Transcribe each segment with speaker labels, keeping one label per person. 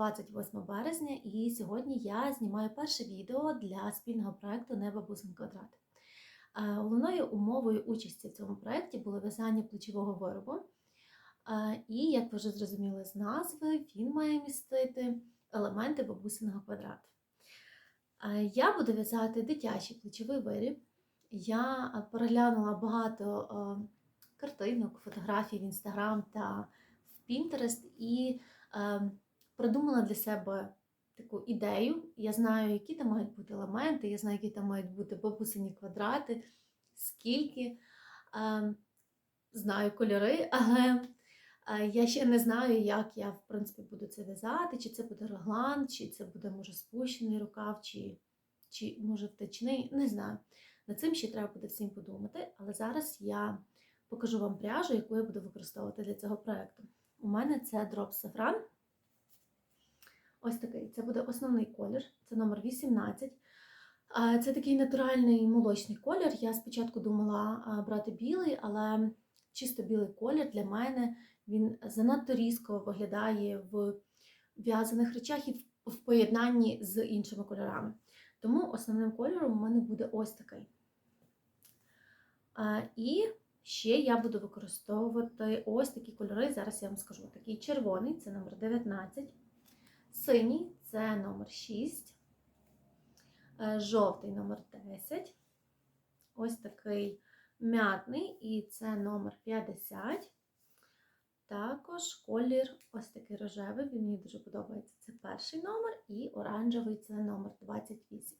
Speaker 1: Сьогодні 28 березня, і сьогодні я знімаю перше відео для спільного проекту Небо Бусин Квадрат. Е, Головною умовою участі в цьому проєкті було в'язання плечового виробу. Е, І, як ви вже зрозуміли з назви, він має містити елементи бабусиного квадрату. Е, Я буду в'язати дитячий плечовий виріб. Я переглянула багато картинок, фотографій в Інстаграм та в Pinterest і е, придумала для себе таку ідею. Я знаю, які там мають бути елементи, я знаю, які там мають бути бабусині квадрати, скільки. Е, знаю кольори, але е, я ще не знаю, як я, в принципі, буду це в'язати, чи це буде реглан, чи це буде, може, спущений рукав, чи, чи може втечний. Не знаю. Над цим ще треба буде всім подумати, але зараз я покажу вам пряжу, яку я буду використовувати для цього проєкту. У мене це дроп сафран. Ось такий. Це буде основний колір, це номер 18. Це такий натуральний молочний колір. Я спочатку думала брати білий, але чисто білий колір для мене він занадто різко виглядає в в'язаних речах і в- поєднанні з іншими кольорами. Тому основним кольором у мене буде ось такий. І ще я буду використовувати ось такі кольори. Зараз я вам скажу. Такий червоний це номер 19, синій це номер 6, е, жовтий номер 10, ось такий м'ятний, і це номер 50. Також колір ось такий рожевий, він мені дуже подобається. Це перший номер, і оранжевий це номер 28.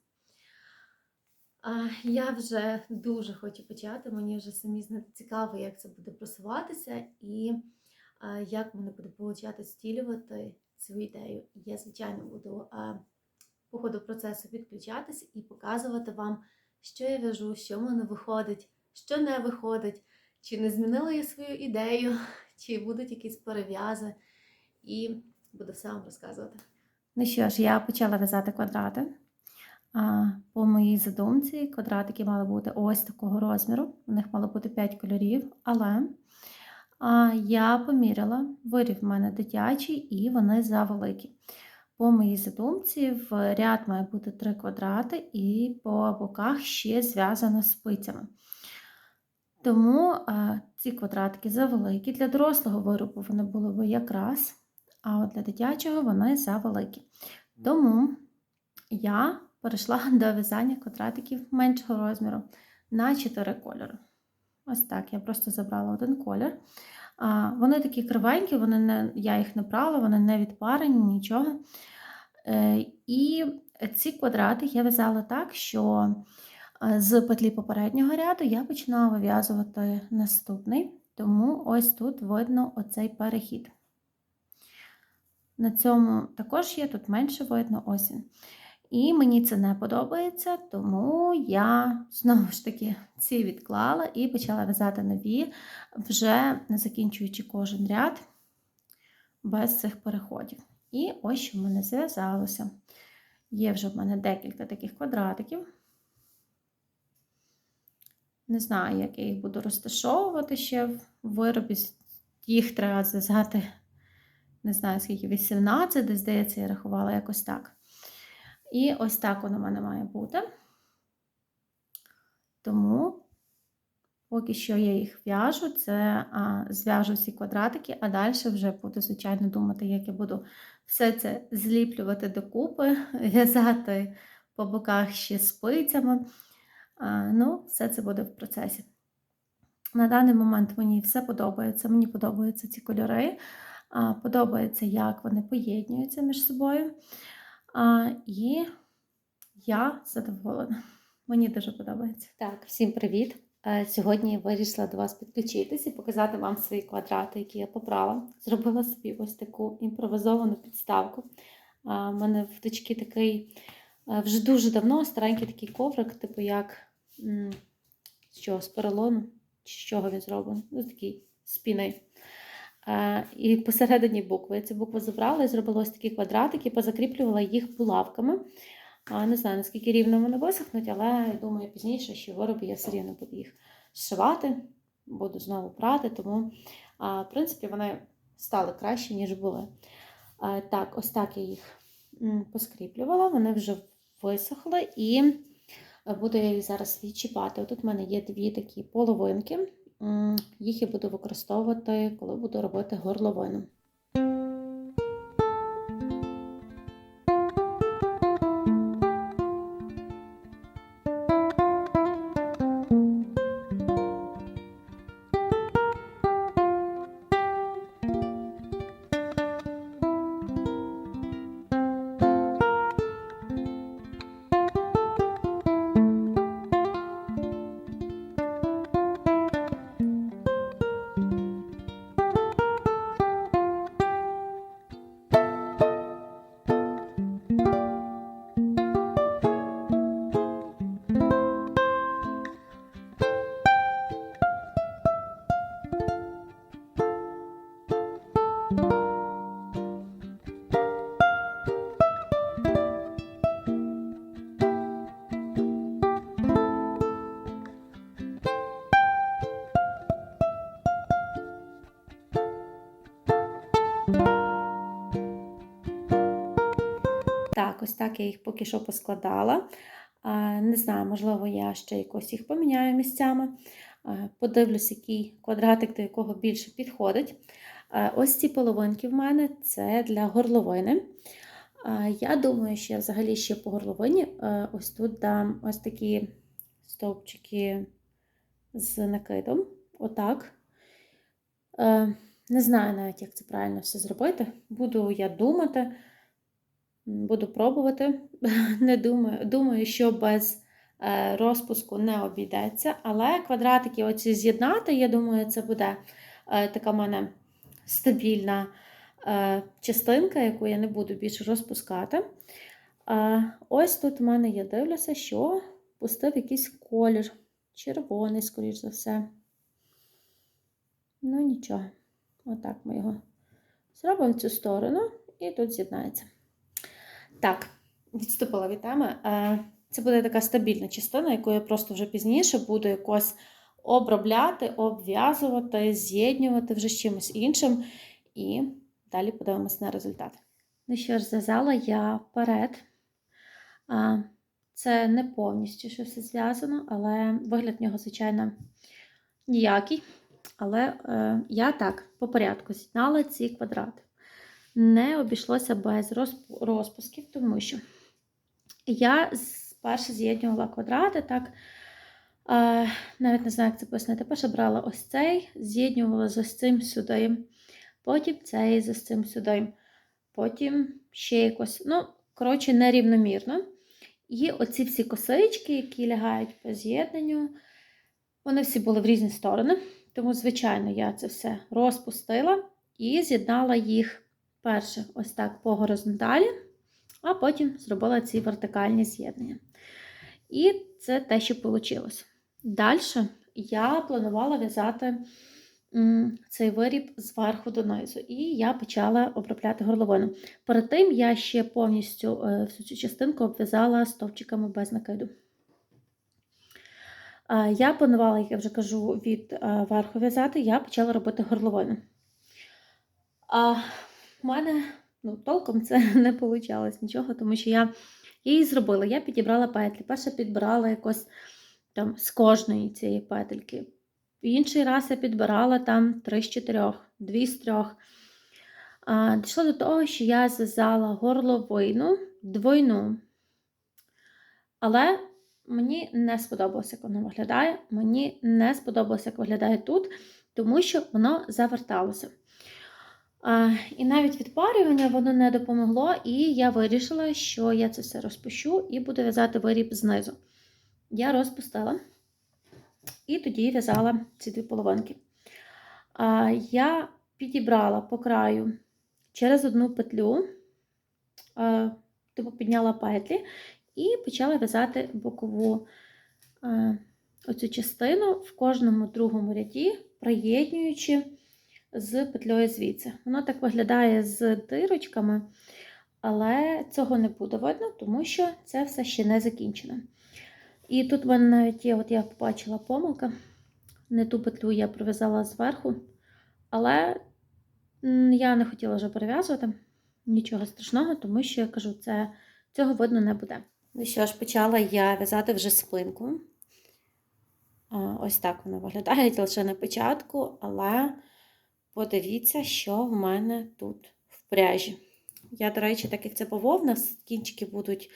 Speaker 1: Я вже дуже хочу почати. Мені вже самі цікаво, як це буде просуватися, і як мене буде получати стілювати цю ідею. Я, звичайно, буду по ходу процесу підключатись і показувати вам, що я в'яжу, що в мене виходить, що не виходить, чи не змінила я свою ідею, чи будуть якісь перев'язи, і буду все вам розказувати. Ну що ж, я почала в'язати квадрати. А, По моїй задумці квадратики мали бути ось такого розміру. У них мало бути 5 кольорів, але а, я поміряла, вирів в мене дитячий і вони завеликі. По моїй задумці в ряд має бути 3 квадрати, і по боках ще зв'язано спицями. Тому а, ці квадратики завеликі. Для дорослого виробу вони були б якраз, а от для дитячого вони завеликі. Тому я перейшла до в'язання квадратиків меншого розміру на 4 кольори. Ось так, я просто забрала один колір. А, Вони такі кривенькі, вони не, я їх не брала, вони не відпарені, нічого. Е, І ці квадрати я в'язала так, що е, з петлі попереднього ряду я починала вив'язувати наступний, тому ось тут видно оцей перехід. На цьому також є, тут менше видно ось він. І мені це не подобається, тому я знову ж таки ці відклала і почала в'язати нові, вже не закінчуючи кожен ряд без цих переходів. І ось що в мене зв'язалося. Є вже в мене декілька таких квадратиків. Не знаю, як я їх буду розташовувати ще в виробі. Їх треба зв'язати, не знаю, скільки 18, десь здається, я рахувала якось так. І ось так воно в мене має бути. Тому, поки що я їх в'яжу, це а, зв'яжу ці квадратики, а далі вже буду, звичайно, думати, як я буду все це зліплювати докупи, в'язати по боках ще спицями. А, ну, все це буде в процесі. На даний момент мені все подобається. Мені подобаються ці кольори, а, подобається, як вони поєднуються між собою. А, І я задоволена. Мені дуже подобається. Так, всім привіт! Е, Сьогодні я вирішила до вас підключитись і показати вам свої квадрати, які я побрала. Зробила собі ось таку імпровізовану підставку. У мене в дочки такий е, вже дуже давно старенький такий коврик, типу як м, з поролону, чи з чого він зроблений. Ну, такий з піни. Е, І посередині букви. Я ці букви забрала і зробила ось такі квадратики, позакріплювала їх булавками. Не знаю, наскільки рівно вони висохнуть, але думаю, пізніше, що вироби я все рівно буду їх зшивати, буду знову прати, тому, в принципі, вони стали краще, ніж були. Е, Так, ось так я їх поскріплювала, вони вже висохли і е, буду я їх зараз відчіпати. Тут в мене є дві такі половинки. Їх я буду використовувати, коли буду робити горловину. Так, ось так я їх поки що поскладала. Не знаю, можливо, я ще якось їх поміняю місцями. Подивлюсь, який квадратик до якого більше підходить. Ось ці половинки в мене це для горловини. Я думаю, що я взагалі ще по горловині ось тут дам ось такі стовпчики з накидом. Отак. Не знаю навіть, як це правильно все зробити. Буду я думати. Буду пробувати. Не думаю, думаю, що без е, розпуску не обійдеться. Але квадратики оці з'єднати, я думаю, це буде е, така в мене стабільна е, частинка, яку я не буду більше розпускати. Ось тут в мене я дивлюся, що пустив якийсь колір. Червоний, скоріш за все. Ну, нічого. Отак ми його зробимо в цю сторону і тут з'єднається. Так, відступила від теми. Е, Це буде така стабільна частина, яку я просто вже пізніше буду якось обробляти, обв'язувати, з'єднювати вже з чимось іншим. І далі подивимось на результат. Ну що ж, зв'язала я вперед. Це не повністю що все зв'язано, але вигляд в нього, звичайно, ніякий. Але е, я так по порядку з'єднала ці квадрати не обійшлося без розпусків, тому що я перше з'єднувала квадрати, так, навіть не знаю, як це пояснити. Перше брала ось цей, з'єднувала з ось цим сюди, потім цей з ось цим сюди, потім ще якось, ну, коротше, нерівномірно. І оці всі косички, які лягають по з'єднанню, вони всі були в різні сторони. Тому, звичайно, я це все розпустила і з'єднала їх Перше, ось так по горизонталі, а потім зробила ці вертикальні з'єднання. І це те, що вийшло. Далі я планувала в'язати цей виріб зверху донизу, і я почала обробляти горловину. Перед тим я ще повністю е, всю цю частинку обв'язала стовпчиками без накиду. Я планувала, як я вже кажу, від е, верху в'язати, я почала робити горловину. У мене ну, толком це не вийшло нічого, тому що я її зробила. Я підібрала петлі. Перше підбирала якось там з кожної цієї петельки. Інший раз я підбирала там 3 з 4, 2 з 3. А, Дійшло до того, що я зв'язала горловину двойну. Але мені не сподобалося, як воно виглядає. Мені не сподобалося, як виглядає тут, тому що воно заверталося. І навіть відпарювання воно не допомогло, і я вирішила, що я це все розпущу і буду в'язати виріб знизу. Я розпустила і тоді в'язала ці дві половинки. Я підібрала по краю через одну петлю, типу підняла петлі і почала в'язати бокову оцю частину в кожному другому ряді, приєднуючи з петлею звідси. Воно так виглядає з дирочками, але цього не буде видно, тому що це все ще не закінчено. І тут в мене навіть є, от я побачила помилка. Не ту петлю я пров'язала зверху, але я не хотіла вже перев'язувати. Нічого страшного, тому що я кажу, це, цього видно не буде. Ну що ж, почала я в'язати вже спинку. Ось так вона виглядає лише на початку, але подивіться, що в мене тут в пряжі. Я, до речі, так як це бавовна, кінчики будуть,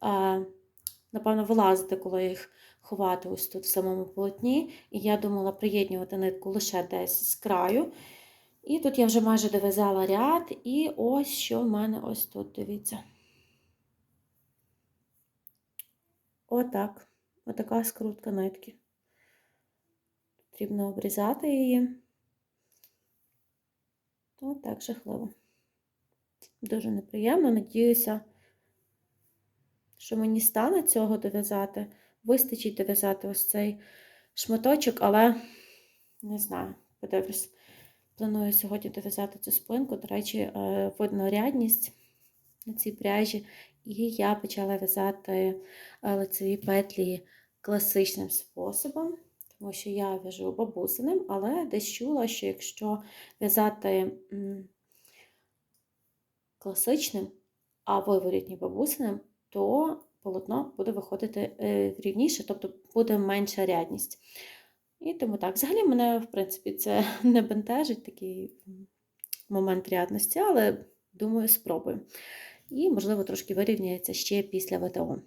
Speaker 1: а, напевно, вилазити, коли їх ховати ось тут в самому полотні. І я думала приєднювати нитку лише десь з краю. І тут я вже майже дов'язала ряд, і ось що в мене ось тут, дивіться. Отак. Отака скрутка нитки. Потрібно обрізати її. Отак жахливо. Дуже неприємно. Надіюся, що мені стане цього дов'язати. Вистачить дов'язати ось цей шматочок, але не знаю, подивлюсь. Планую сьогодні дов'язати цю спинку. До речі, е, видно рядність на цій пряжі. І я почала в'язати е, лицеві петлі класичним способом, тому що я в'яжу бабусиним, але десь чула, що якщо в'язати класичним, а виворітні бабусиним, то полотно буде виходити е, рівніше, тобто буде менша рядність. І тому так. Взагалі мене, в принципі, це не бентежить такий момент рядності, але думаю, спробую. І, можливо, трошки вирівняється ще після ВТО.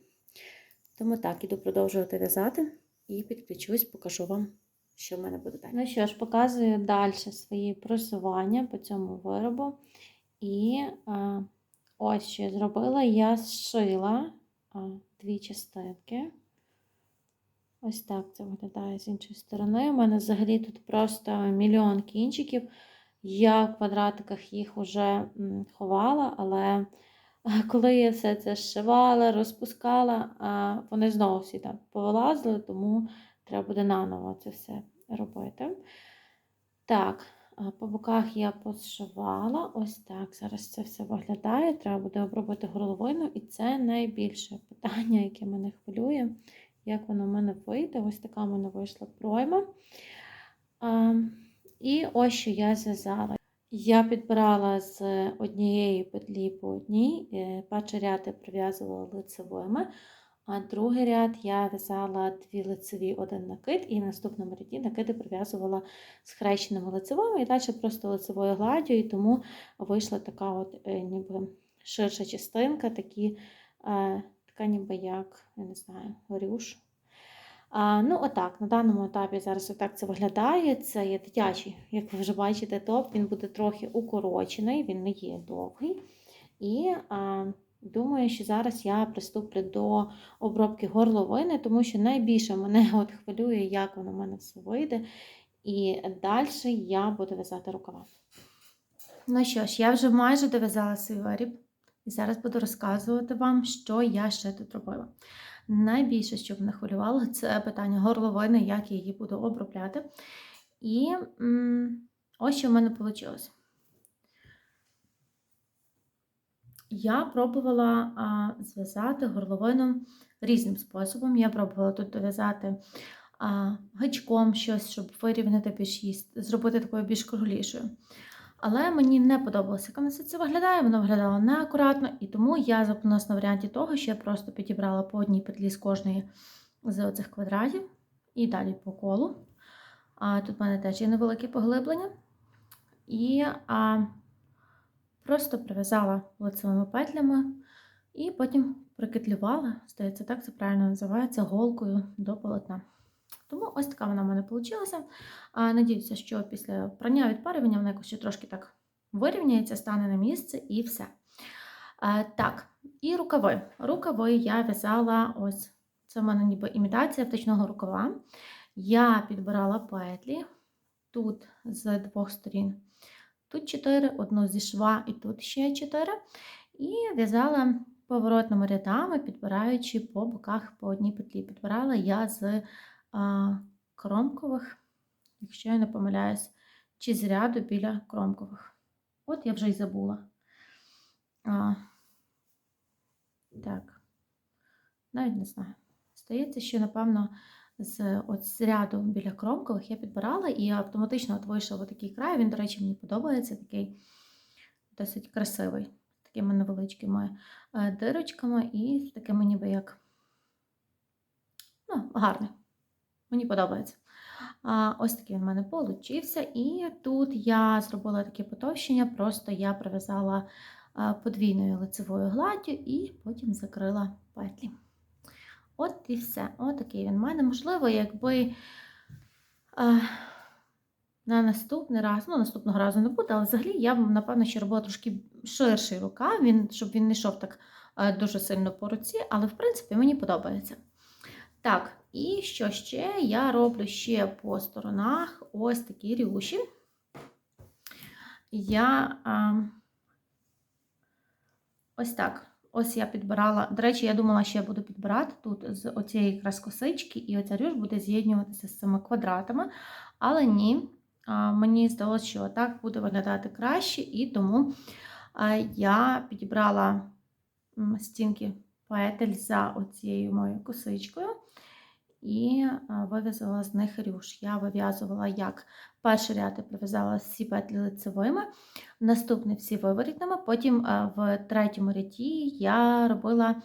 Speaker 1: Тому так, іду продовжувати в'язати і підключусь, покажу вам, що в мене буде далі. Ну що ж, показую далі свої просування по цьому виробу. І а, ось що я зробила: я зшила а, дві частинки. Ось так це виглядає з іншої сторони. У мене взагалі тут просто мільйон кінчиків. Я в квадратиках їх вже ховала, але коли я все це зшивала, розпускала, вони знову всі там повилазили, тому треба буде наново це все робити. Так, по боках я позшивала. Ось так. Зараз це все виглядає. Треба буде обробити горловину, і це найбільше питання, яке мене хвилює як воно в мене вийде. Ось така в мене вийшла пройма. І ось що я зв'язала. Я підбирала з однієї петлі по одній, е, перший ряд я прив'язувала лицевими, а другий ряд я в'язала дві лицеві один накид, і в наступному ряді накиди прив'язувала з хрещеними лицевими, і далі просто лицевою гладдю, і тому вийшла така от е, ніби ширша частинка, такі е, така ніби як, я не знаю, горюш. Ну, отак, на даному етапі зараз отак це виглядає. Це є дитячий, як ви вже бачите, топ, він буде трохи укорочений, він не є довгий. І а, думаю, що зараз я приступлю до обробки горловини, тому що найбільше мене от хвилює, як воно в мене все вийде. І далі я буду в'язати рукава. Ну що ж, я вже майже дов'язала свій виріб. І зараз буду розказувати вам, що я ще тут робила. Найбільше, що мене хвилювало, це питання горловини, як я її буду обробляти. І ось що в мене вийшло. Я пробувала зв'язати горловину різним способом. Я пробувала тут дов'язати гачком щось, щоб вирівняти більш їсть, зробити такою більш круглішою. Але мені не подобалося, як воно це виглядає, воно виглядало неакуратно, і тому я зупинилася на варіанті того, що я просто підібрала по одній петлі з кожної з оцих квадратів і далі по колу. А Тут в мене теж є невелике поглиблення. І а, просто прив'язала лицевими петлями і потім прикитлювала, здається, так це правильно називається, голкою до полотна. Ось така вона в мене вийшла. Надіюся, що після прання відпарювання вона якось ще трошки так вирівняється, стане на місце і все. Так, і рукави. Рукави я в'язала ось, це в мене ніби імітація птичного рукава. Я підбирала петлі тут з двох сторін. Тут 4, одну зі шва, і тут ще 4. І в'язала поворотними рядами, підбираючи по боках по одній петлі. Підбирала я з кромкових, якщо я не помиляюсь, чи з ряду біля кромкових. От я вже й забула. А, Так, навіть не знаю. Здається, що, напевно, з от з ряду біля кромкових я підбирала і автоматично от вийшов такий край. Він, до речі, мені подобається, такий досить красивий. такими невеличкими е, дирочками і з такими ніби як ну, гарний. Мені подобається. Ось такий в мене получився. І тут я зробила таке потовщення, просто я прив'язала а, подвійною лицевою гладдю і потім закрила петлі. От і все. От такий він в мене. Можливо, якби на наступний раз, ну, наступного разу не буде, але взагалі я б, напевно, ще робила трошки ширший рукав, він, щоб він не йшов так дуже сильно по руці, але, в принципі, мені подобається. Так, і що ще? Я роблю ще по сторонах ось такі рюші. Я а, ось так. Ось я підбирала. До речі, я думала, що я буду підбирати тут з оцієї якраз косички, і оця рюш буде з'єднюватися з цими квадратами. Але ні, мені здалося, що так буде виглядати краще, і тому я підібрала стінки петель за оцією моєю косичкою і вив'язала з них рюш. Я вив'язувала як перший ряд я прив'язала всі петлі лицевими, наступний всі виворітними, потім в третьому ряді я робила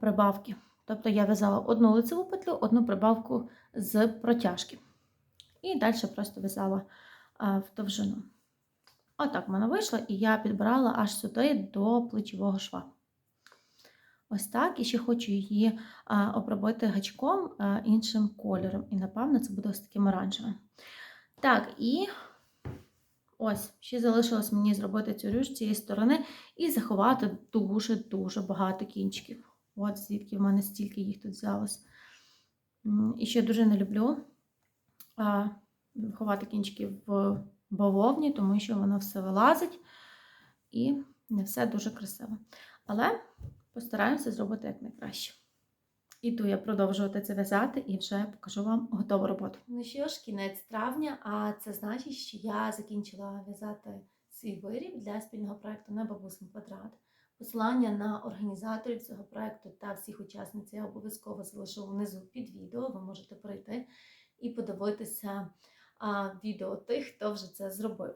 Speaker 1: прибавки. Тобто я в'язала одну лицеву петлю, одну прибавку з протяжки. І далі просто в'язала в довжину. Отак в мене вийшло, і я підбирала аж сюди до плечового шва. Ось так. І ще хочу її обробити гачком іншим кольором. І, напевно, це буде ось таким оранжевим. Так, і ось, ще залишилось мені зробити цю рюш з цієї сторони і заховати дуже-дуже багато кінчиків. От звідки в мене стільки їх тут взялось. І ще дуже не люблю ховати кінчики в бавовні, тому що воно все вилазить і не все дуже красиво. Але постараємося зробити як найкраще. Іду я продовжувати це в'язати і вже покажу вам готову роботу. Ну що ж, кінець травня, а це значить, що я закінчила в'язати свій виріб для спільного проєкту на бабусин квадрат. Посилання на організаторів цього проєкту та всіх учасниць я обов'язково залишу внизу під відео. Ви можете прийти і подивитися а, відео тих, хто вже це зробив.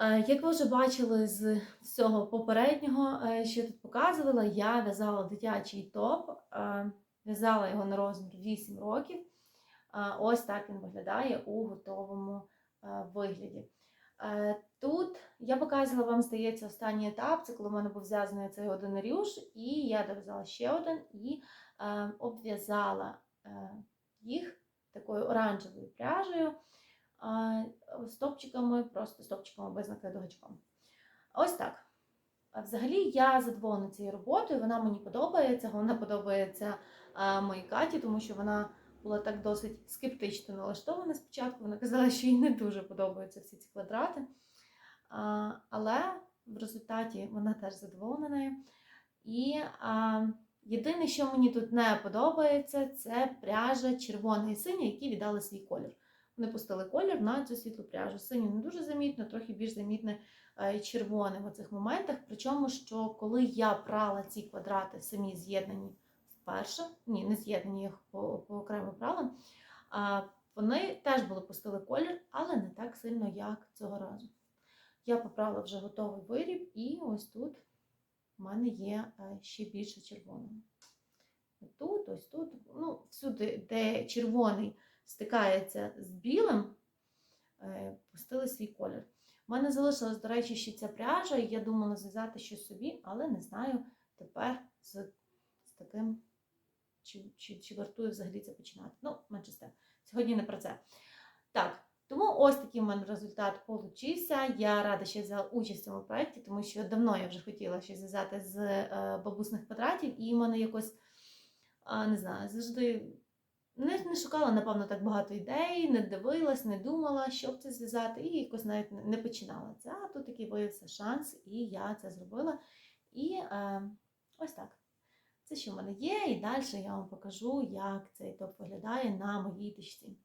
Speaker 1: Е, як ви вже бачили з всього попереднього, е, що я тут показувала, я в'язала дитячий топ, е, в'язала його на розмір 8 років. Ось так він виглядає у готовому вигляді. Тут я показувала вам, здається, останній етап, це коли в мене був зв'язаний цей один рюш, і я дов'язала ще один і обв'язала їх такою оранжевою пряжею стопчиками, просто стопчиками без накиду гачком. Ось так. Взагалі, я задоволена цією роботою, вона мені подобається, вона подобається моїй Каті, тому що вона була так досить скептично налаштована спочатку. Вона казала, що їй не дуже подобаються всі ці квадрати. Але в результаті вона теж задоволена нею. І єдине, що мені тут не подобається, це пряжа червона і синя, які віддали свій колір. Вони пустили колір на цю світлу пряжу. Синю не дуже замітно, трохи більш замітне е, червоне в цих моментах. Причому, що коли я прала ці квадрати самі з'єднані вперше, ні, не з'єднані їх по, по окремо прала, вони теж були пустили колір, але не так сильно, як цього разу. Я поправила вже готовий виріб, і ось тут в мене є е, ще більше червоного. Тут, ось тут, ну, всюди, де червоний стикається з білим, е, пустили свій колір. У мене залишилась, до речі, ще ця пряжа, і я думала зв'язати щось собі, але не знаю тепер з, з таким, чи, чи, чи вартує взагалі це починати. Ну, менше з тим. Сьогодні не про це. Так, тому ось такий в мене результат получився. Я рада, що взяла участь в цьому проєкті, тому що давно я вже хотіла щось зв'язати з е, бабусних квадратів, і в мене якось, не знаю, завжди не, не шукала, напевно, так багато ідей, не дивилась, не думала, що б це зв'язати, і якось навіть не починала це. А тут такий виявився шанс, і я це зробила. І е, ось так. Це що в мене є, і далі я вам покажу, як цей топ виглядає на моїй дочці.